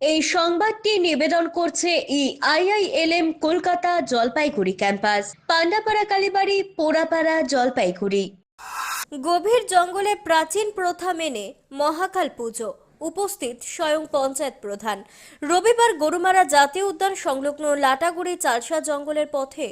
এই সংবাদটি নিবেদন করছে ই আইআইএলএম কলকাতা জলপাইগুড়ি ক্যাম্পাস। পান্ডাপাড়া কালীবাড়ি, পোড়াপাড়া জলপাইগুড়ি। গভীর জঙ্গলে প্রাচীন প্রথা মেনে মহাকাল পুজো। উপস্থিত স্বয়ং পঞ্চায়েত প্রধান। রবিবার গরুমারা জাতীয় উদ্যান সংলগ্ন লাটাগুড়ি চালসা জঙ্গলের পথে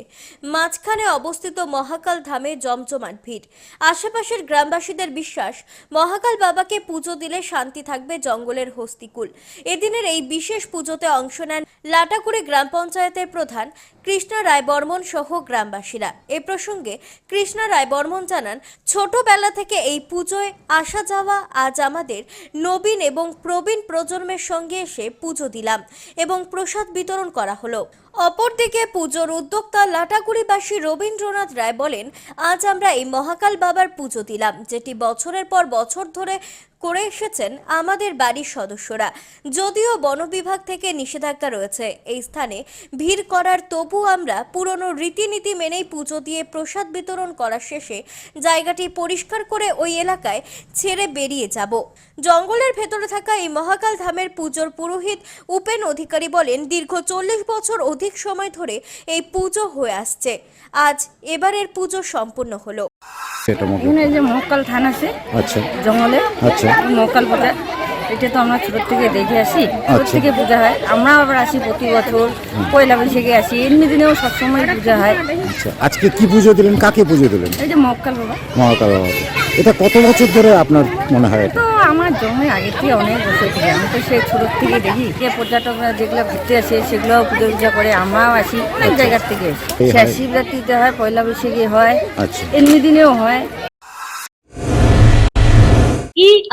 মাঝখানে অবস্থিত মহাকাল ধামে জমজমাট ভিড়। আশেপাশের গ্রামবাসীদের বিশ্বাস, মহাকাল বাবাকে পুজো দিলে শান্তি থাকবে জঙ্গলের হস্তিকুল। এদিনের এই বিশেষ পুজোতে অংশ নেন লাটাগুড়ি গ্রাম পঞ্চায়েতের প্রধান কৃষ্ণ রায় বর্মন সহ গ্রামবাসীরা। এ প্রসঙ্গে কৃষ্ণা রায় বর্মন জানান, ছোটবেলা থেকে এই পুজোয় আসা যাওয়া আজ আমাদের নবীন এবং প্রবীণ প্রজন্মের সঙ্গে এসে পুজো দিলাম এবং প্রসাদ বিতরণ করা হলো। অপরদিকে পুজোর উদ্যোক্তা লাটাগুড়িবাসী রবীন্দ্রনাথ রায় বলেন, আজ আমরা এই মহাকাল বাবার পুজো দিলাম, যেটি বছরের পর বছর ধরে করে এসেছেন আমাদের বাড়ির সদস্যরা। যদিও বন বিভাগ থেকে নিষেধাজ্ঞা রয়েছে, এই স্থানে ভিড় করার তবু আমরা পুরনো রীতিনীতি মেনেই পুজো দিয়ে প্রসাদ বিতরণ করার শেষে জায়গাটি পরিষ্কার করে ওই এলাকায় ছেড়ে বেরিয়ে যাব। জঙ্গলের ভেতরে থাকা এই মহাকাল ধামের পুজোর পুরোহিত উপেন অধিকারী বলেন, দীর্ঘ চল্লিশ বছর অধিক সময় ধরে এই পুজো হয়ে আসছে। আজ এবারের পুজো সম্পূর্ণ হলো। এখানে যে মহকাল থান আছে আচ্ছা। জঙ্গলে। আচ্ছা। মহকাল পূজা এটা তো আমরা ছোট থেকে দেখে আসি ছোট আচ্ছা। থেকে পূজা হয়। আমরাও আবার আসি প্রতি বছর পয়লা বৈশাখে আসি এমনি দিনেও সবসময় পূজা হয়। আচ্ছা আজকে কি পুজো দিলেন? কাকে পুজো দিলেন? এই যে মহকাল বাবা। মহাকাল বাবাকে এটা কত বছর ধরে আপনার মনে হয় এটা? আমার জমি আগে থেকে অনেক থেকে। আমি তো সেই ছোটোর থেকে দেখি। যে পর্যটকরা যেগুলো ঘুরতে আসে সেগুলো পুজো পূজা করে। আমরাও আসি অনেক জায়গার থেকে। সে আসি শিবরাত্রিতে হয় পয়লা বৈশাখী হয়। আচ্ছা। এমনি দিনেও হয়।